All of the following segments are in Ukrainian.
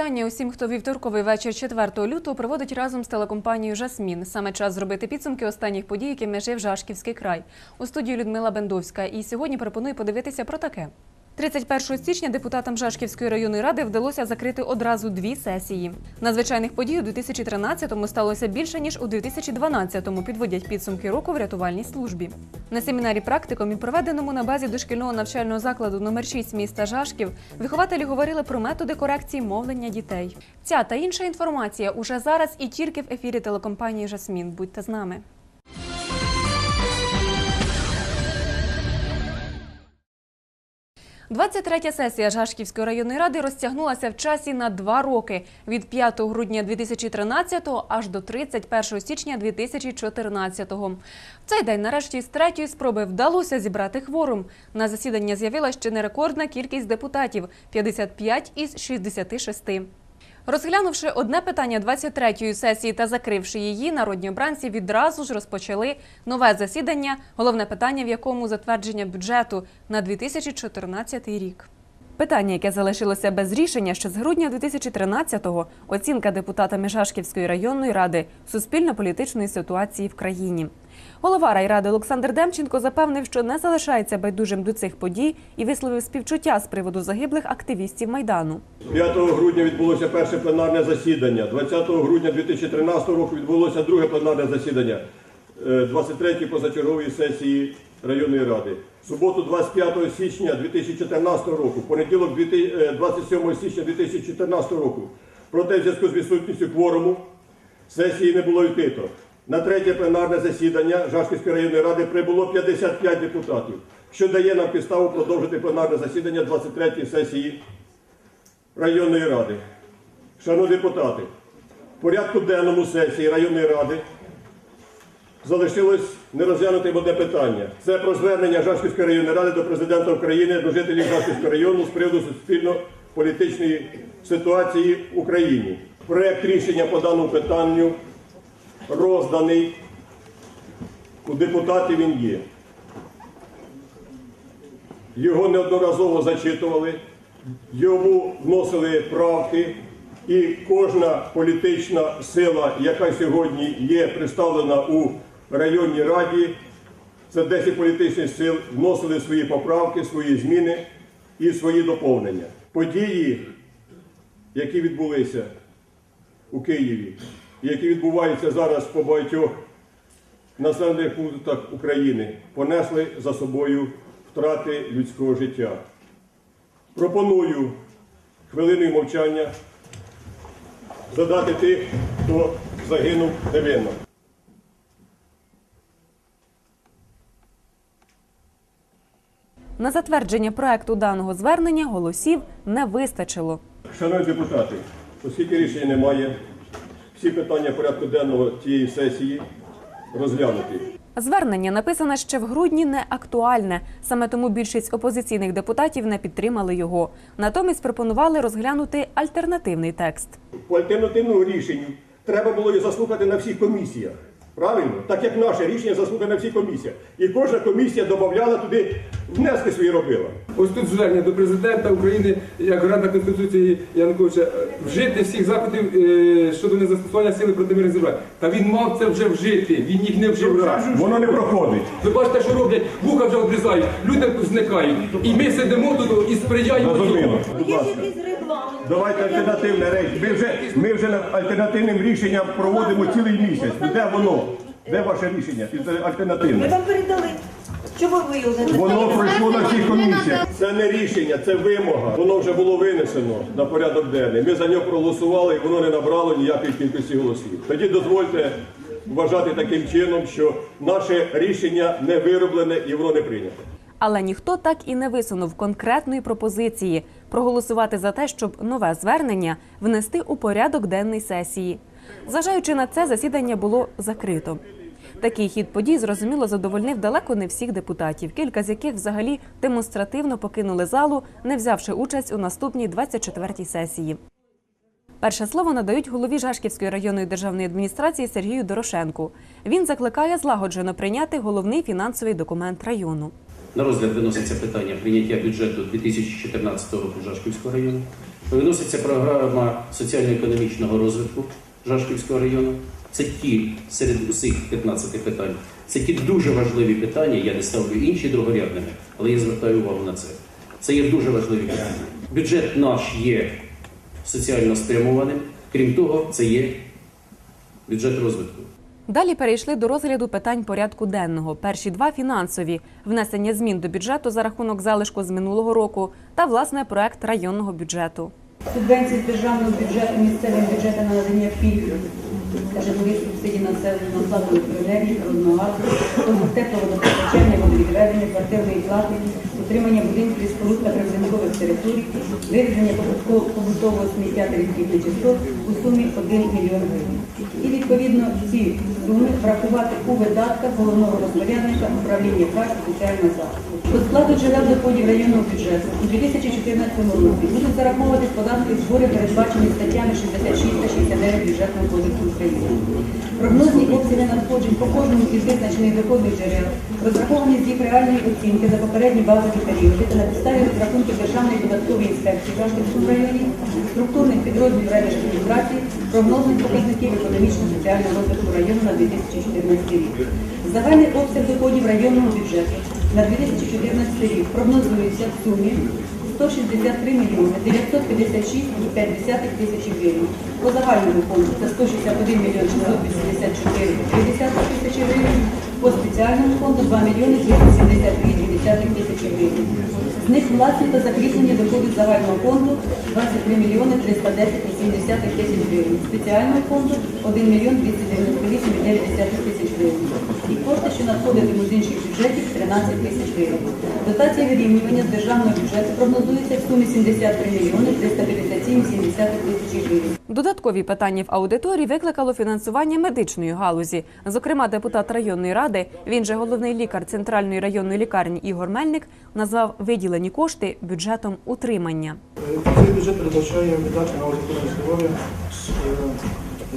Вітання усім, хто вівторковий вечір 4 лютого проводить разом з телекомпанією Жасмін. Саме час зробити підсумки останніх подій, які межив Жашківський край. У студії Людмила Бендовська. І сьогодні пропоную подивитися про таке. 31 січня депутатам Жашківської районної ради вдалося закрити одразу дві сесії. Надзвичайних подій у 2013-му сталося більше ніж у 2012-му, підводять підсумки року в рятувальній службі. На семінарі практикумі, проведеному на базі дошкільного навчального закладу номер 6 міста Жашків, вихователі говорили про методи корекції мовлення дітей. Ця та інша інформація уже зараз і тільки в ефірі телекомпанії Жасмін. Будьте з нами. – 23-я сесія Жашківської районної ради розтягнулася в часі на два роки від 5 грудня 2013 аж до 31 січня 2014. В цей день нарешті з третьої спроби вдалося зібрати хворум. На засідання з'явилася ще не рекордна кількість депутатів – 55 із 66. Розглянувши одне питання 23-ї сесії та закривши її, народні обранці відразу ж розпочали нове засідання, головне питання в якому затвердження бюджету на 2014 рік. Питання, яке залишилося без рішення ще з грудня 2013-го – оцінка депутатами Жашківської районної ради суспільно-політичної ситуації в країні. Голова райради Олександр Демченко запевнив, що не залишається байдужим до цих подій і висловив співчуття з приводу загиблих активістів Майдану. 5 грудня відбулося перше пленарне засідання. 20 грудня 2013 року відбулося друге пленарне засідання 23-ї позачергової сесії районної ради. Суботу 25 січня 2014 року, понеділок 27 січня 2014 року. Проте в зв'язку з відсутністю кворуму сесії не було відкрито. На третє пленарне засідання Жашківської районної ради прибуло 55 депутатів, що дає нам підставу продовжити пленарне засідання 23-ї сесії районної ради. Шановні депутати, в порядку денному сесії районної ради залишилось нерозглянутим одне питання. Це про звернення Жашківської районної ради до президента України, до жителів Жашківського району з приводу суспільно-політичної ситуації в Україні. Проект рішення по даному питанню розданий. У депутатів він є. Його неодноразово зачитували, йому вносили правки, і кожна політична сила, яка сьогодні є представлена у районній раді, це 10 політичних сил, вносили свої поправки, свої зміни і свої доповнення. Події, які відбулися у Києві, які відбуваються зараз по багатьох населених пунктах України, понесли за собою втрати людського життя. Пропоную хвилиною мовчання задати тих, хто загинув невинно. На затвердження проекту даного звернення голосів не вистачило. Шановні депутати, оскільки рішення немає, всі питання порядку денного цієї сесії розглянуті. Звернення написане ще в грудні не актуальне. Саме тому більшість опозиційних депутатів не підтримали його. Натомість пропонували розглянути альтернативний текст. По альтернативному рішенню треба було заслухати на всіх комісіях. Правильно? Так як наше рішення заслухане на всіх комісіях. І кожна комісія додавала туди, внески свої робила. Ось тут звернення до президента України, як гаранта Конституції Януковича, вжити всіх заходів е, щодо незастосування сили проти мирних зібрань. Та він мав це вже вжити, він їх не вжив раз. Воно не проходить. Ви бачите, що роблять, вуха вже обрізають, люди зникають. І ми сидимо тут і сприяємо цьому. Давайте альтернативне речі. Ми вже, ми вже над альтернативним рішенням проводимо цілий місяць. Де воно? Де ваше рішення? Ми Альтернативне. вам передали. Чого ви його не Воно пройшло на всіх комісіях. Це не рішення, це вимога. Воно вже було винесено на порядок денний. Ми за нього проголосували, і воно не набрало ніякої кількості голосів. Тоді дозвольте вважати таким чином, що наше рішення не вироблене і воно не прийнято. Але ніхто так і не висунув конкретної пропозиції проголосувати за те, щоб нове звернення внести у порядок денний сесії. Зважаючи на це, засідання було закрито. Такий хід подій зрозуміло задовольнив далеко не всіх депутатів, кілька з яких взагалі демонстративно покинули залу, не взявши участь у наступній 24-й сесії. Перше слово надають голові Жашківської районної державної адміністрації Сергію Дорошенку. Він закликає злагоджено прийняти головний фінансовий документ району. На розгляд виноситься питання прийняття бюджету 2014 року Жашківського району. Виноситься програма соціально-економічного розвитку Жашківського району. Це ті серед усіх 15 питань. Це ті дуже важливі питання. Я не ставлю інші другорядними, але я звертаю увагу на це. Це є дуже важливі питання. Бюджет наш є соціально спрямованим. Крім того, це є бюджет розвитку. Далі перейшли до розгляду питань порядку денного. Перші два фінансові внесення змін до бюджету за рахунок залишку з минулого року та власне проект районного бюджету. Субвенції з державного бюджету місцевим бюджетам на надання пільг та житлових субсидій населенню на плату електроенергії, природного газу, тепловодопостачання, водовідведення, квартирної плати, утримання будинків і споруд та прибудинкових територій, вивезення побутового сміття та відхід нечистот у сумі 1 мільйон гривень. І відповідно ці суми врахувати у видатках головного розпорядника управління праці соціального захисту. До складу джерел доходів районного бюджету у 2014 році будуть зараховуватись податки збори, передбачені статтями 66 та 69 бюджетного кодексу України. Прогнозні обсяги надходжень по кожному із визначених доходних джерел розраховані з їх реальної оцінки за попередні базові періоди та на підставі розрахунків Державної податкової інспекції Жашківському районі, структурних підрозділів райдержадміністрації, прогнозних показників економічно-соціального розвитку району на 2014 рік. Загальний обсяг доходів районного бюджету на 2014 рік прогнозується в сумі 163 мільйони 956,5 тисячі гривень. По загальному фонду це 161 мільйон 684,2 тисячі гривень. По спеціальному фонду 2 мільйони 272,2 тисячі гривень. З них власні та закріплені доходи загального фонду 23 мільйони 310,7 тисяч гривень. Спеціального фонду 1 мільйон 298,9 тисяч гривень. І кошти, що надходитимуть з інших бюджетів 13 тисяч гривень. Дотація вирівнювання з державного бюджету прогнозується в сумі 73 мільйони 357,7 тисячі гривень. Додаткові питання в аудиторії викликало фінансування медичної галузі. Зокрема, депутат районної ради, він же головний лікар центральної районної лікарні Ігор Мельник, назвав виділені кошти бюджетом утримання. Цей бюджет передбачає видатки на охорону здоров'я, е,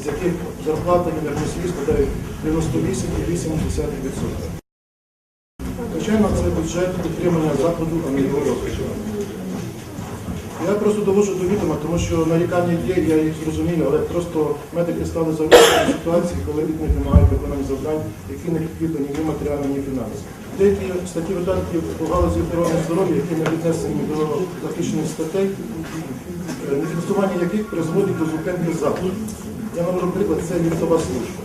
з яких зарплата енергосвіт складає 98,8%. Звичайно, це бюджет підтримання закладу, а. Я просто доводжу до відома, тому що нарікання є, я їх зрозумію, але просто медики стали зависити в ситуації, коли від них немає виконаних завдань, які не підкріплені ні матеріально, ні фінансово. Деякі статті видатків у галузі охорони здоров'я, які не віднесені до захищених статей, нефінансування яких призводить до зупинки закладу. Я навожу приклад, це ліфтова служба.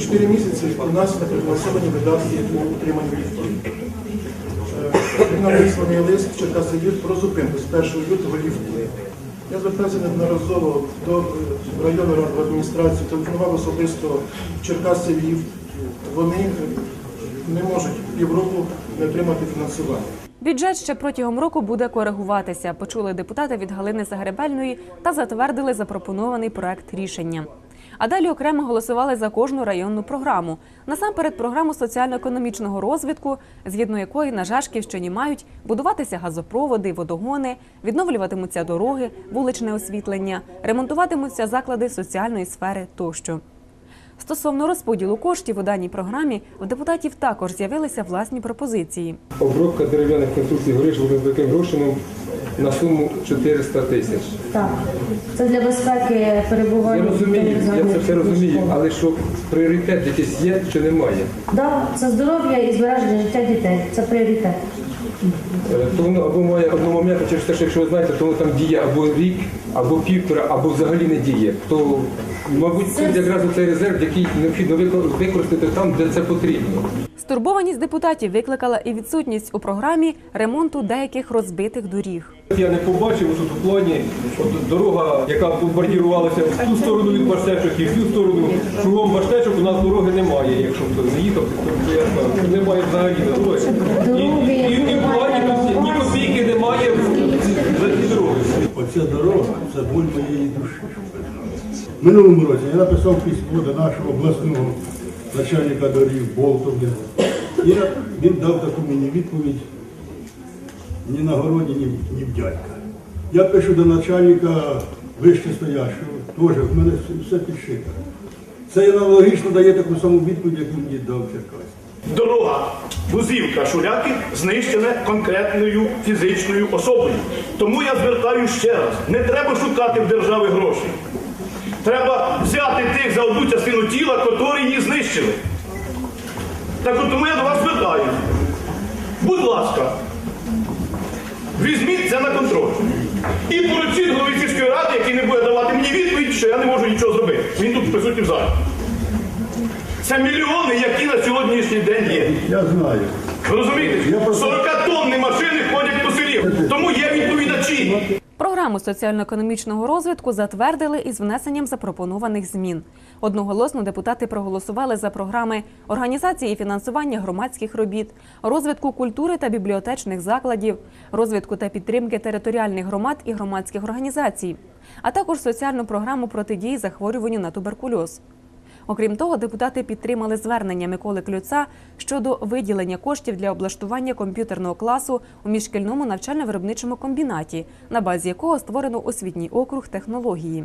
Чотири місяці у нас не профінансовані видатки по утриманню ліфтів. Нам висланий лист Черкасоюз про зупинку з 1 лютого ліфти. Я звертався неодноразово до е, районної адміністрації, телефонував особисто Черкаси ліфт. Вони е, не можуть півроку не отримати фінансування. Бюджет ще протягом року буде коригуватися. Почули депутати від Галини Загребельної та затвердили запропонований проект рішення. А далі окремо голосували за кожну районну програму. Насамперед, програму соціально-економічного розвитку, згідно якої на Жашківщині мають будуватися газопроводи, водогони, відновлюватимуться дороги, вуличне освітлення, ремонтуватимуться заклади соціальної сфери тощо. Стосовно розподілу коштів у даній програмі, в депутатів також з'явилися власні пропозиції. Обробка дерев'яних конструкцій гориш великим грошем на суму 400 тисяч. Так, це для безпеки перебування. Я розумію, я це все розумію, але що пріоритет якийсь є чи немає? Да, це здоров'я і збереження життя дітей. Це пріоритет. Е, То воно або має одномоментно, через те, що якщо ви знаєте, то воно там діє або рік, або півтора, або взагалі не діє. То, мабуть, тут якраз цей резерв, який необхідно вико- використати там, де це потрібно. Стурбованість депутатів викликала і відсутність у програмі ремонту деяких розбитих доріг. Я не побачив тут у плані от дорога, яка бомбардірувалася в ту сторону від баштечок і в цю сторону. Кругом баштечок у нас дороги немає, якщо хто не їхав, то я скажу, немає взагалі дороги. І, і, і, і в плані тут ні копійки немає за ці дороги. Оця дорога це боль моєї душі. Минулому році я написав письмо до нашого обласного начальника доріг Болтовня. І він дав таку мені відповідь ні на городі, ні, ні в дядька. Я пишу до начальника вище стоящого, теж в мене все- підшито. Це аналогічно дає таку саму відповідь, як він мені дав в Черкасі. Дорога Бузівка Шуляки знищена конкретною фізичною особою. Тому я звертаю ще раз: не треба шукати в держави гроші. Треба взяти тих за одну частину тіла, котрі її знищили. Так от тому я до вас звертаюся. Будь ласка, візьміть це на контроль. І поручіть голові сільської ради, який не буде давати мені відповідь, що я не можу нічого зробити. Він тут присутній в залі. Це мільйони, які на сьогоднішній день є. Я знаю. Ви розумієте? 40 тонни машини ходять по селі. Тому є відповідачі. Програму соціально-економічного розвитку затвердили із внесенням запропонованих змін. Одноголосно депутати проголосували за програми організації фінансування громадських робіт, розвитку культури та бібліотечних закладів, розвитку та підтримки територіальних громад і громадських організацій, а також соціальну програму протидії захворюванню на туберкульоз. Окрім того, депутати підтримали звернення Миколи Клюца щодо виділення коштів для облаштування комп'ютерного класу у міжшкільному навчально-виробничому комбінаті, на базі якого створено освітній округ технології.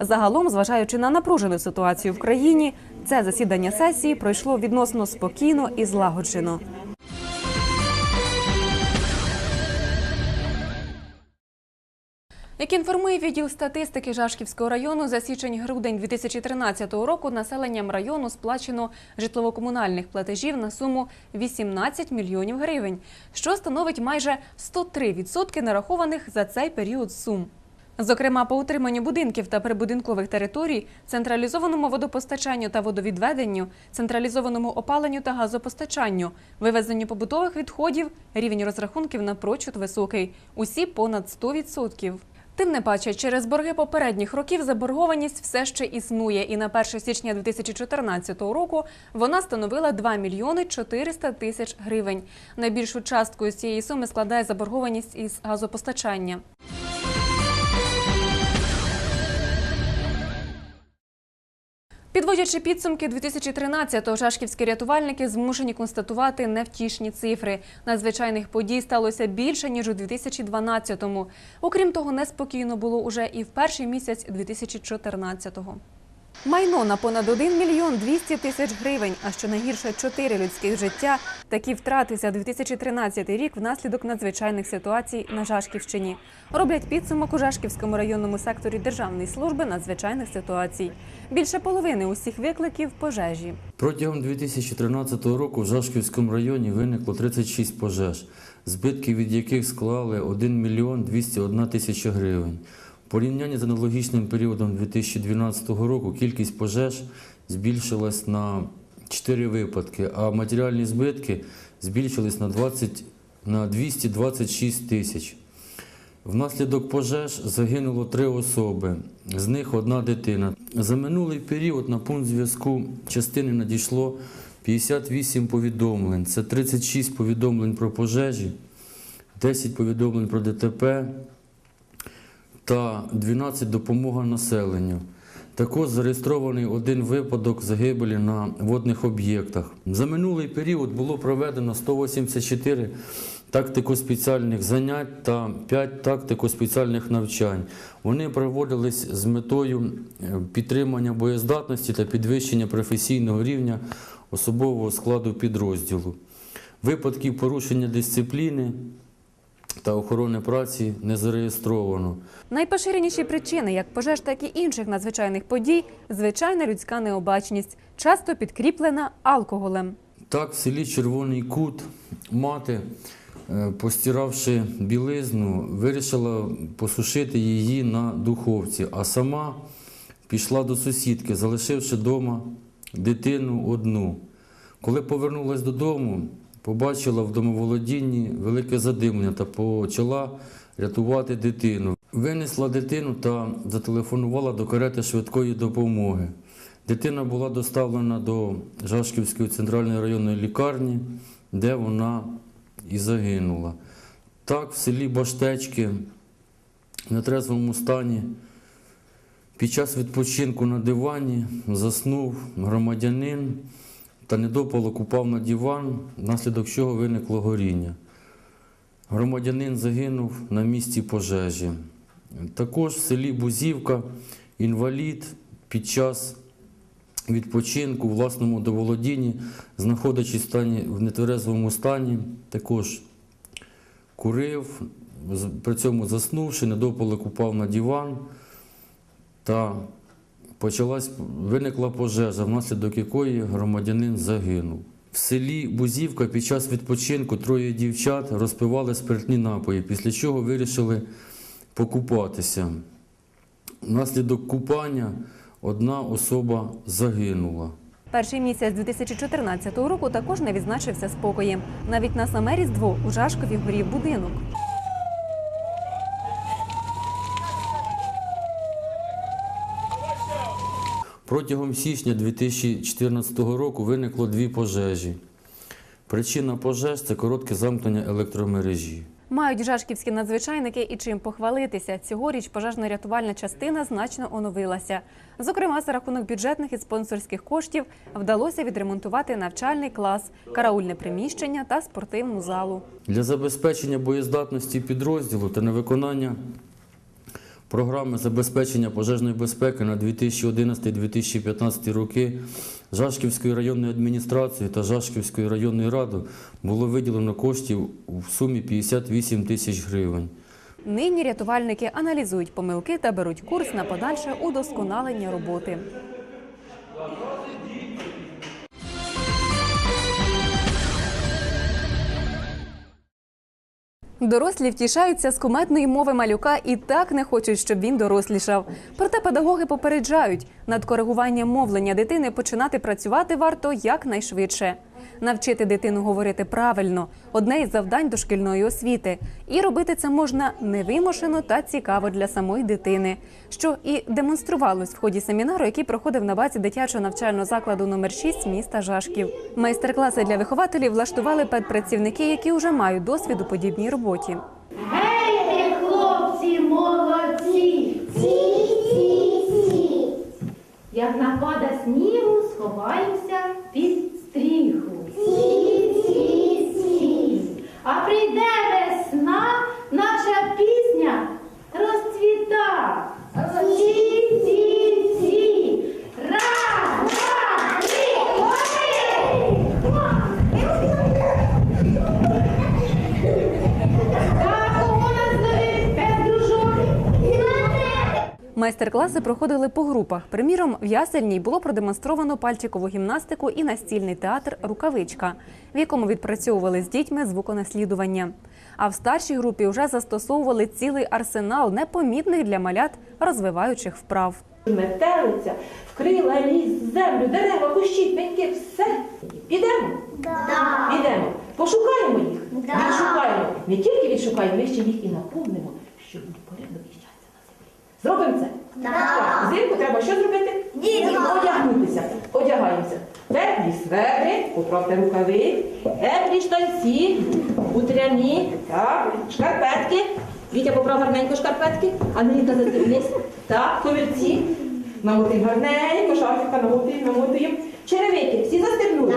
Загалом, зважаючи на напружену ситуацію в країні, це засідання сесії пройшло відносно спокійно і злагоджено. Як інформує відділ статистики Жашківського району, за січень-грудень 2013 року населенням району сплачено житлово-комунальних платежів на суму 18 мільйонів гривень, що становить майже 103% нарахованих за цей період сум. Зокрема, по утриманню будинків та прибудинкових територій, централізованому водопостачанню та водовідведенню, централізованому опаленню та газопостачанню, вивезенню побутових відходів, рівень розрахунків напрочуд високий – усі понад 100%. Тим не паче, через борги попередніх років заборгованість все ще існує, і на 1 січня 2014 року вона становила 2 мільйони 400 тисяч гривень. Найбільшу частку з цієї суми складає заборгованість із газопостачання. Підводячи підсумки 2013-го, шашківські рятувальники змушені констатувати невтішні цифри. Надзвичайних подій сталося більше ніж у 2012-му. Окрім того, неспокійно було уже і в перший місяць 2014-го. Майно на понад 1 мільйон 200 тисяч гривень, а що найгірше 4 людських життя. Такі втрати за 2013 рік внаслідок надзвичайних ситуацій на Жашківщині. Роблять підсумок у Жашківському районному секторі Державної служби надзвичайних ситуацій. Більше половини усіх викликів пожежі. Протягом 2013 року в Жашківському районі виникло 36 пожеж, збитки від яких склали 1 мільйон 201 тисяча гривень. В порівнянні з аналогічним періодом 2012 року кількість пожеж збільшилась на 4 випадки, а матеріальні збитки збільшились на, 20, на 226 тисяч. Внаслідок пожеж загинуло три особи, з них одна дитина. За минулий період на пункт зв'язку частини надійшло 58 повідомлень. Це 36 повідомлень про пожежі, 10 повідомлень про ДТП та 12 допомога населенню. Також зареєстрований один випадок загибелі на водних об'єктах. За минулий період було проведено 184 тактико-спеціальних занять та 5 тактико-спеціальних навчань. Вони проводились з метою е, підтримання боєздатності та підвищення професійного рівня особового складу підрозділу. Випадків порушення дисципліни та охорони праці не зареєстровано. Найпоширеніші причини як пожеж, так і інших надзвичайних подій звичайна людська необачність, часто підкріплена алкоголем. Так, в селі Червоний Кут мати, е, постиравши білизну, вирішила посушити її на духовці, а сама пішла до сусідки, залишивши вдома дитину одну. Коли повернулась додому, побачила в домоволодінні велике задимлення та почала рятувати дитину. Винесла дитину та зателефонувала до карети швидкої допомоги. Дитина була доставлена до Жашківської центральної районної лікарні, де вона і загинула. Так, в селі Баштечки в нетрезвому стані під час відпочинку на дивані заснув громадянин та недопалок упав на диван, внаслідок чого виникло горіння. Громадянин загинув на місці пожежі. Також в селі Бузівка інвалід під час відпочинку, у власному доволодінні, знаходячись в, стані, в нетверезовому стані, також курив, при цьому заснувши, недопалок упав на диван та почалась, виникла пожежа, внаслідок якої громадянин загинув. В селі Бузівка під час відпочинку троє дівчат розпивали спиртні напої, після чого вирішили покупатися. Внаслідок купання одна особа загинула. Перший місяць 2014 року також не відзначився спокоєм. Навіть на саме Різдво у Жашкові горів будинок. Протягом січня 2014 року виникло дві пожежі. Причина пожеж це коротке замкнення електромережі. Мають жашківські надзвичайники і чим похвалитися. Цьогоріч пожежно-рятувальна частина значно оновилася. Зокрема, за рахунок бюджетних і спонсорських коштів вдалося відремонтувати навчальний клас, караульне приміщення та спортивну залу. Для забезпечення боєздатності підрозділу та на виконання програми забезпечення пожежної безпеки на 2011-2015 роки Жашківською районною адміністрацією та Жашківською районною радою було виділено коштів в сумі 58 тисяч гривень. Нині рятувальники аналізують помилки та беруть курс на подальше удосконалення роботи. Дорослі втішаються з куметної мови малюка і так не хочуть, щоб він дорослішав. Проте педагоги попереджають, над коригуванням мовлення дитини починати працювати варто якнайшвидше. Навчити дитину говорити правильно одне із завдань дошкільної освіти. І робити це можна невимушено та цікаво для самої дитини, що і демонструвалось в ході семінару, який проходив на базі дитячого навчального закладу номер 6 міста Жашків. Майстер-класи для вихователів влаштували педпрацівники, які вже мають досвід у подібній роботі. Гей, хлопці, молодці! Ці, ці, ці! Як напада снігу, сховаюся під стріху. Ці, ці, ці! А прийде весна, наша пісня розцвіта. Ці, ці, ці! Майстер-класи проходили по групах. Приміром, в ясельній було продемонстровано пальчикову гімнастику і настільний театр Рукавичка, в якому відпрацьовували з дітьми звуконаслідування. А в старшій групі вже застосовували цілий арсенал непомітних для малят розвиваючих вправ. Метелиця, вкрила ліс, землю, дерева, кущі, пеньки, все. Підемо? Підемо. Пошукаємо їх. Відшукаємо. Не тільки відшукаємо, ми ще їх і наповнимо, щоб був порядок і щастя на землі. Зробимо це? Так. Взимку треба що зробити? Одягнутися. Одягаємося. Теплі сведри, поправте рукави, теплі штанці, утряні, так, шкарпетки. Вітя поправ гарненько шкарпетки, а не казати вниз. Так, ковірці. Намотуємо гарненько, шарфика намотуємо, намотуємо. Черевики, всі застебнули.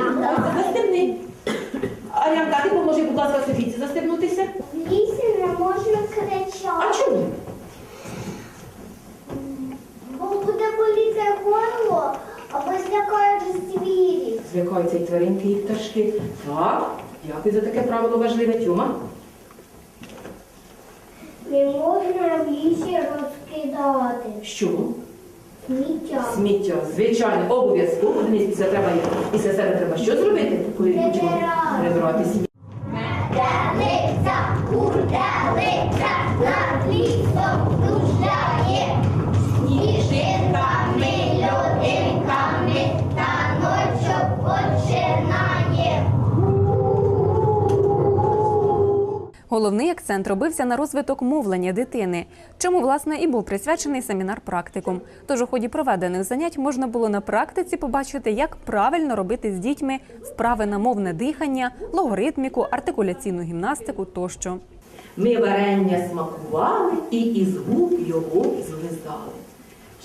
Застебни. А я дати поможи, будь ласка, Софійці застебнутися. В лісі не можна кричати, А чому? Бо буде боліти горло, або злякають звірі. Злякаються і тваринки, і пташки. Так, дякую за таке правило важливе, Тюма. Не можна в лісі розкидати Що? сміття. Сміття, звичайно, обов'язково. Після треба після себе треба що зробити? Прибирати. сміття. Метелиця, курделиця, над лісом Головний акцент робився на розвиток мовлення дитини, чому власне і був присвячений семінар практикум. Тож у ході проведених занять можна було на практиці побачити, як правильно робити з дітьми вправи на мовне дихання, логоритміку, артикуляційну гімнастику тощо. Ми варення смакували і із губ його злизали.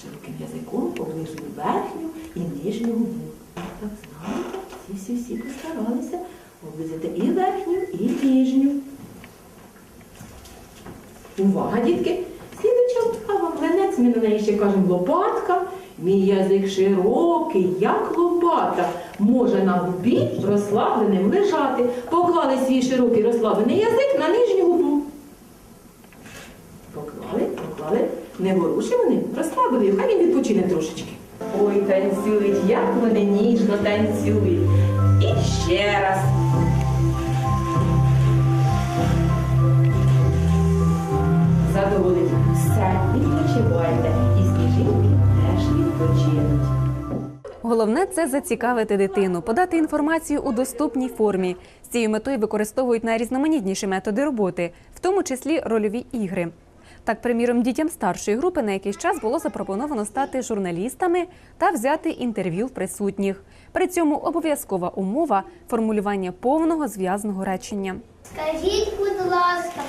Широким язиком оближили верхню і нижню губу. Так знаєте, всі-всі-всі постаралися облизати і верхню, і нижню. Увага, дітки! Слідуюча вправа, млинець, ми на неї ще кажемо лопатка. Мій язик широкий, як лопата, може на губі розслабленим лежати. Поклали свій широкий розслаблений язик на нижню губу. Поклали, поклали, не ворушимо ним, розслабили, хай він відпочине трошечки. Ой, танцюють, як вони ніжно танцюють. І ще раз. Задоволені. Все, відпочивайте. І сніжинки теж відпочинуть. Головне це зацікавити дитину, подати інформацію у доступній формі. З цією метою використовують найрізноманітніші методи роботи, в тому числі рольові ігри. Так, приміром, дітям старшої групи на якийсь час було запропоновано стати журналістами та взяти інтерв'ю в присутніх. При цьому обов'язкова умова формулювання повного зв'язного речення. Скажіть, будь ласка,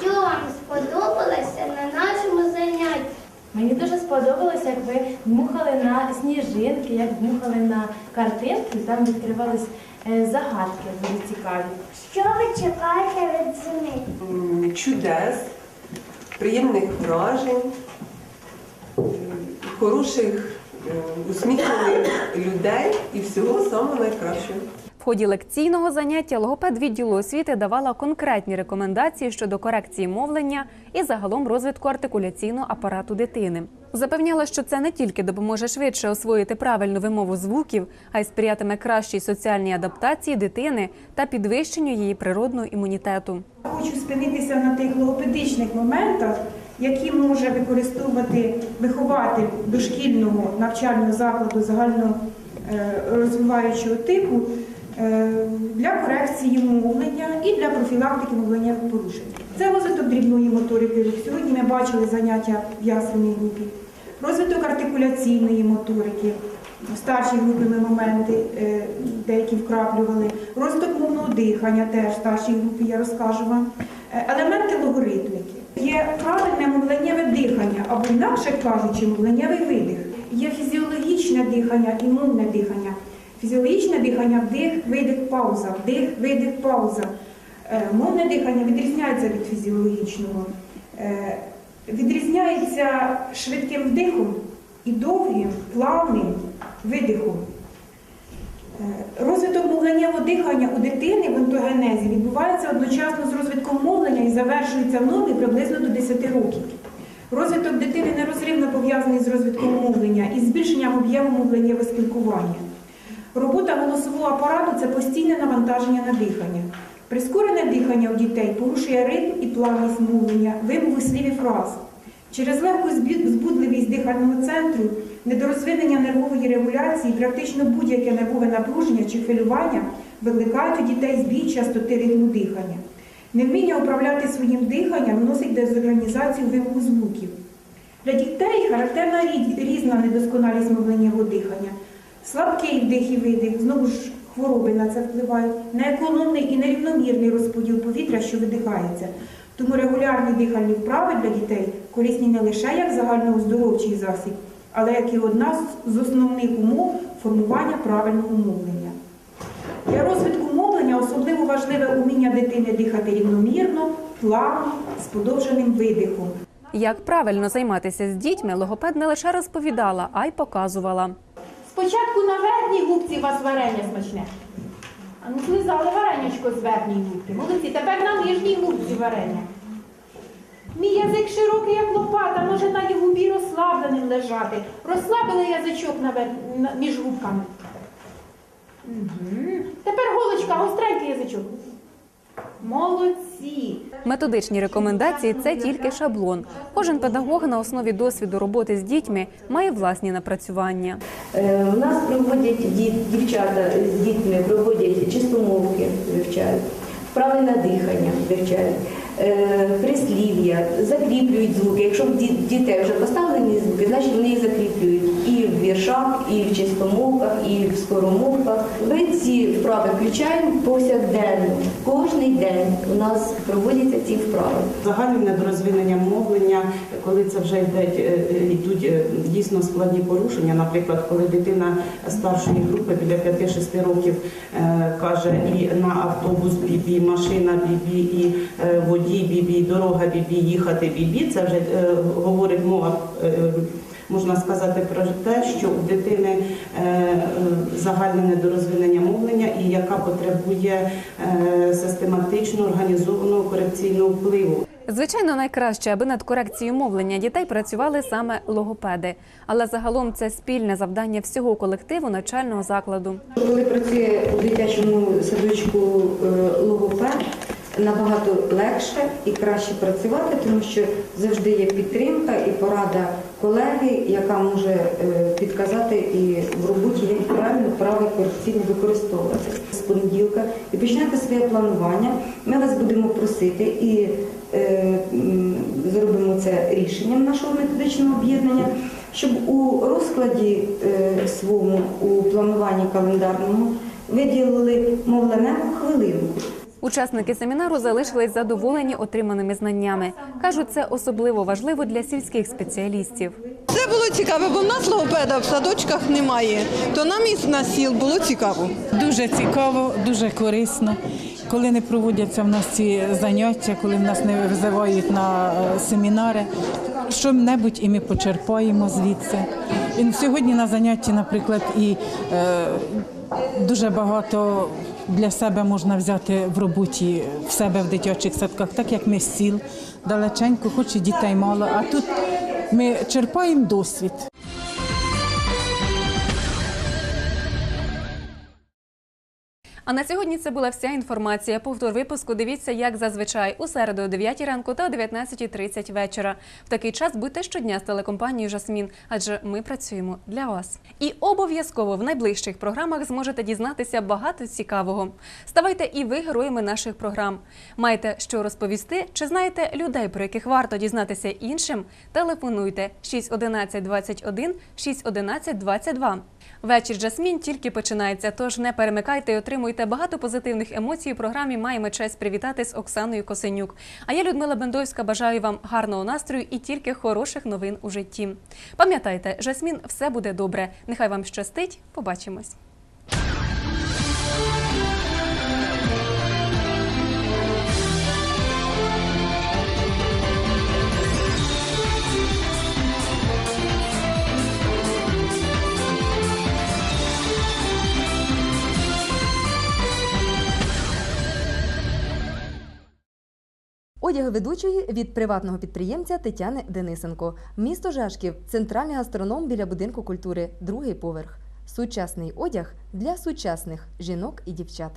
що вам сподобалося на нашому занятті? Мені дуже сподобалося, як ви дмухали на сніжинки, як дмухали на картинки, там відкривались е, загадки дуже цікаві. Що ви чекаєте від зими? чудес, приємних вражень, хороших, е, усміхнених людей і всього самого найкращого. В ході лекційного заняття логопед відділу освіти давала конкретні рекомендації щодо корекції мовлення і загалом розвитку артикуляційного апарату дитини. Запевняла, що це не тільки допоможе швидше освоїти правильну вимову звуків, а й сприятиме кращій соціальній адаптації дитини та підвищенню її природного імунітету. Хочу спинитися на тих логопедичних моментах, які може використовувати вихователь дошкільного навчального закладу загально е, розвиваючого типу для корекції мовлення і для профілактики мовленнєвих порушень. Це розвиток дрібної моторики. Сьогодні ми бачили заняття в ясленій групі. Розвиток артикуляційної моторики. В старшій групі ми моменти е, деякі вкраплювали. Розвиток мовного дихання теж в старшій групі я розкажу вам. Е, Елементи логоритміки. Є правильне мовленнєве дихання, або інакше кажучи, мовленнєвий видих. Є фізіологічне дихання і мовне дихання. Фізіологічне дихання вдих, видих, пауза, вдих, видих, пауза. Е, Мовне дихання відрізняється від фізіологічного. Е, Відрізняється швидким вдихом і довгим, плавним видихом. Е, Розвиток мовленнєвого дихання у дитини в ентогенезі відбувається одночасно з розвитком мовлення і завершується в нормі приблизно до 10 років. Розвиток дитини нерозривно пов'язаний з розвитком мовлення і збільшенням об'єму мовленнєвого спілкування. Робота голосового апарату це постійне навантаження на дихання. Прискорене дихання у дітей порушує ритм і плавність мовлення, вимови слів і фраз. Через легку збудливість дихального центру, недорозвинення нервової регуляції, практично будь-яке нервове напруження чи хвилювання викликають у дітей збій частоти ритму дихання. Невміння управляти своїм диханням вносить дезорганізацію вимогу звуків. Для дітей характерна різна недосконалість мовленнєвого дихання. Слабкий вдих і видих, знову ж хвороби на це впливають, неекономний і нерівномірний розподіл повітря, що видихається. Тому регулярні дихальні вправи для дітей корисні не лише як загальнооздоровчий засіб, але як і одна з- основних умов формування правильного мовлення. Для розвитку мовлення особливо важливе уміння дитини дихати рівномірно, плавно, з подовженим видихом. Як правильно займатися з дітьми, логопед не лише розповідала, а й показувала. Спочатку на верхній губці у вас варення смачне. А ну злизали варенячко з верхньої губки. Молодці, тепер на нижній губці варення. Мій язик широкий, як лопата, може на губі розслабленим лежати. Розслабили язичок на вер... між губками. Угу. Тепер голочка, гостренький язичок. Молодці. Методичні рекомендації це тільки шаблон. Кожен педагог на основі досвіду роботи з дітьми має власні напрацювання. Е, У нас проводять дівчата з дітьми, проводять чистомовки, вивчають, вправи на дихання вивчають, е, прислів'я, закріплюють звуки. Якщо в ді- дітей вже поставлені звуки, значить вони їх закріплюють віршах, і в чистомовках, і в скоромовках. Ми ці вправи включаємо повсякденно. Кожний день у нас проводяться ці вправи. Загальним недорозвиненням мовлення, коли це вже йдуть, е, йдуть е, дійсно складні порушення. Наприклад, коли дитина старшої групи біля 5-6 років е, каже і на автобус бібі, машина бібі, і е, водій бібі, дорога бібі, їхати бібі, це вже е, говорить мова. Можна сказати про те, що у дитини е, загальне недорозвинення мовлення і яка потребує е, систематично організованого корекційного впливу. Звичайно, найкраще, аби над корекцією мовлення дітей працювали саме логопеди. Але загалом це спільне завдання всього колективу навчального закладу. Коли працює у дитячому садочку е, логопед, набагато легше і краще працювати, тому що завжди є підтримка і порада колеги, яка може е, підказати і в роботі, як правильно право корекційно використовувати з понеділка і почнете своє планування. Ми вас будемо просити і е, зробимо це рішенням нашого методичного об'єднання, щоб у розкладі е, своєму у плануванні календарному виділили мовленеву хвилинку. Учасники семінару залишились задоволені отриманими знаннями. кажуть, це особливо важливо для сільських спеціалістів. Це було цікаво, бо в нас логопеда в садочках немає. То нам із на сіл було цікаво. Дуже цікаво, дуже корисно. Коли не проводяться в нас ці заняття, коли в нас не визивають на е, семінари, що-небудь і ми почерпаємо звідси. І сьогодні на занятті, наприклад, і е, дуже багато для себе можна взяти в роботі в себе в дитячих садках, так як ми сіл далеченько, хоч і дітей мало. А тут ми черпаємо досвід. А на сьогодні це була вся інформація. Повтор випуску дивіться, як зазвичай, у середу о 9 ранку та о 19.30 вечора. В такий час будьте щодня з телекомпанією Жасмін, адже ми працюємо для вас. І обов'язково в найближчих програмах зможете дізнатися багато цікавого. Ставайте і ви героями наших програм. Маєте що розповісти? Чи знаєте людей, про яких варто дізнатися іншим? Телефонуйте 611 21 611 22. Вечір Жасмін тільки починається, тож не перемикайте і отримуйте багато позитивних емоцій. У програмі маємо честь привітати з Оксаною Косенюк. А я, Людмила Бендовська, бажаю вам гарного настрою і тільки хороших новин у житті. Пам'ятайте, Жасмін, все буде добре. Нехай вам щастить. Побачимось. Одяг ведучої від приватного підприємця Тетяни Денисенко. Місто Жашків, центральний гастроном біля будинку культури, другий поверх. Сучасний одяг для сучасних жінок і дівчат.